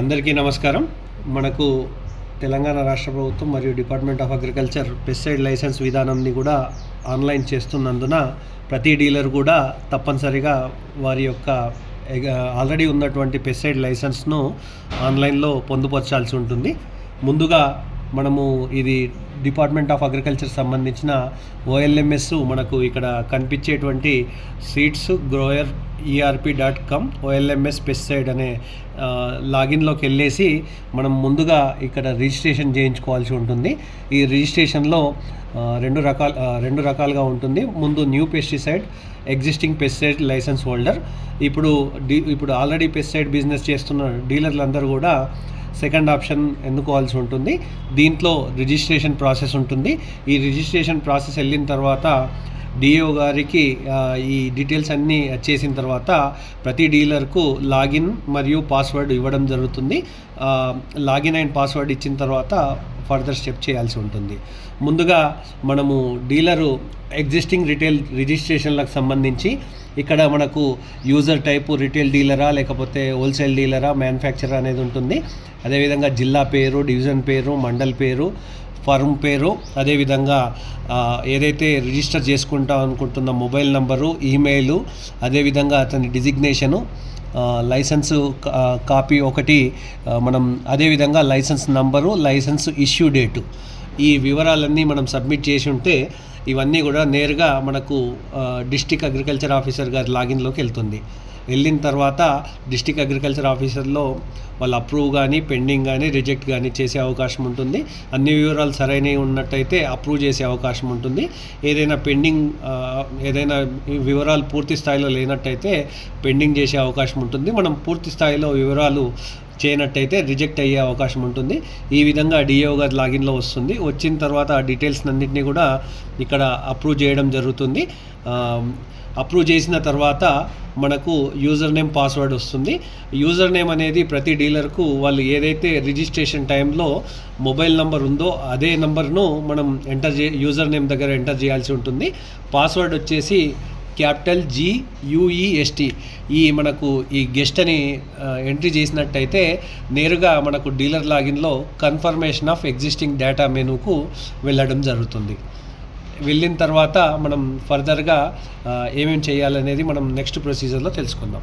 అందరికీ నమస్కారం. మనకు తెలంగాణ రాష్ట్ర ప్రభుత్వం మరియు department of agriculture pesticide licence విధానంని కూడా ఆన్లైన్ చేస్తున్నందున ప్రతి డీలర్ కూడా తప్పనిసరిగా వారి యొక్క ఆల్రెడీ ఉన్నటువంటి పెస్టిసైడ్ లైసెన్స్ను ఆన్లైన్లో పొందుపరచాల్సి ఉంటుంది. ముందుగా మనము ఇది డిపార్ట్మెంట్ ఆఫ్ అగ్రికల్చర్ సంబంధించిన ఓఎల్ఎంఎస్ మనకు ఇక్కడ కనిపించేటువంటి seeds grower ERP dot com OLMS pesticide అనే లాగిన్లోకి వెళ్ళేసి మనం ముందుగా ఇక్కడ రిజిస్ట్రేషన్ చేయించుకోవాల్సి ఉంటుంది. ఈ రిజిస్ట్రేషన్లో రెండు రకాల రెండు రకాలుగా ఉంటుంది. ముందు new pesticide existing pesticide licence holder ఇప్పుడు డీ ఇప్పుడు ఆల్రెడీ పెస్టిసైడ్ బిజినెస్ చేస్తున్న డీలర్లందరూ కూడా సెకండ్ ఆప్షన్ ఎన్నుకోవాల్సి ఉంటుంది. దీంట్లో రిజిస్ట్రేషన్ ప్రాసెస్ ఉంటుంది. ఈ రిజిస్ట్రేషన్ ప్రాసెస్ వెళ్ళిన తర్వాత డిఓ గారికి ఈ డీటెయిల్స్ అన్నీ చేసిన తర్వాత ప్రతి డీలర్కు లాగిన్ మరియు పాస్వర్డ్ ఇవ్వడం జరుగుతుంది. లాగిన్ అండ్ పాస్వర్డ్ ఇచ్చిన తర్వాత ఫర్దర్ స్టెప్ చేయాల్సి ఉంటుంది. ముందుగా మనము డీలరు ఎగ్జిస్టింగ్ రిటైల్ రిజిస్ట్రేషన్లకు సంబంధించి ఇక్కడ మనకు యూజర్ టైపు రిటైల్ డీలరా లేకపోతే హోల్సేల్ డీలరా మ్యానుఫ్యాక్చరర్ అనేది ఉంటుంది. అదేవిధంగా జిల్లా పేరు డివిజన్ పేరు మండల్ పేరు ఫర్మ్ పేరు. అదేవిధంగా ఏదైతే రిజిస్టర్ చేసుకుంటాం అనుకుంటున్న మొబైల్ నంబరు ఈమెయిల్ అదేవిధంగా అతని డిజిగ్నేషను లైసెన్సు కా- కాపీ ఒకటి మనం అదేవిధంగా licence number licence issue date. ఈ వివరాలన్నీ మనం సబ్మిట్ చేసి ఉంటే ఇవన్నీ కూడా నేరుగా మనకు డిస్టిక్ అగ్రికల్చర్ ఆఫీసర్ గారి లాగిన్లోకి వెళ్తుంది. వెళ్ళిన తర్వాత డిస్టిక్ అగ్రికల్చర్ ఆఫీసర్లో వాళ్ళు అప్రూవ్ కానీ పెండింగ్ కానీ రిజెక్ట్ కానీ చేసే అవకాశం ఉంటుంది. అన్ని వివరాలు సరైనవి ఉన్నట్టయితే అప్రూవ్ చేసే అవకాశం ఉంటుంది. ఏదైనా పెండింగ్ ఏదైనా వివరాలు పూర్తి స్థాయిలో లేనట్టయితే పెండింగ్ చేసే అవకాశం ఉంటుంది. మనం పూర్తి స్థాయిలో వివరాలు చేయనట్టయితే రిజెక్ట్ అయ్యే అవకాశం ఉంటుంది. ఈ విధంగా డిఏఓ గారి లాగిన్లో వస్తుంది. వచ్చిన తర్వాత ఆ డీటెయిల్స్ అన్నింటినీ కూడా ఇక్కడ అప్రూవ్ చేయడం జరుగుతుంది. అప్రూవ్ చేసిన తర్వాత మనకు యూజర్ నేమ్ పాస్వర్డ్ వస్తుంది. యూజర్ నేమ్ అనేది ప్రతి డీలర్కు వాళ్ళు ఏదైతే రిజిస్ట్రేషన్ టైంలో మొబైల్ నంబర్ ఉందో అదే నంబర్ను మనం ఎంటర్ చే యూజర్ నేమ్ దగ్గర ఎంటర్ చేయాల్సి ఉంటుంది. పాస్వర్డ్ వచ్చేసి క్యాపిటల్ జీ యుఈఎస్టీ ఈ మనకు ఈ గెస్ట్ అని ఎంట్రీ చేసినట్టయితే నేరుగా మనకు డీలర్ లాగిన్లో కన్ఫర్మేషన్ ఆఫ్ ఎగ్జిస్టింగ్ డేటా మెనూకు వెళ్ళడం జరుగుతుంది. వెళ్ళిన తర్వాత మనం ఫర్దర్గా ఏమేమి చేయాలనేది మనం నెక్స్ట్ ప్రొసీజర్లో తెలుసుకుందాం.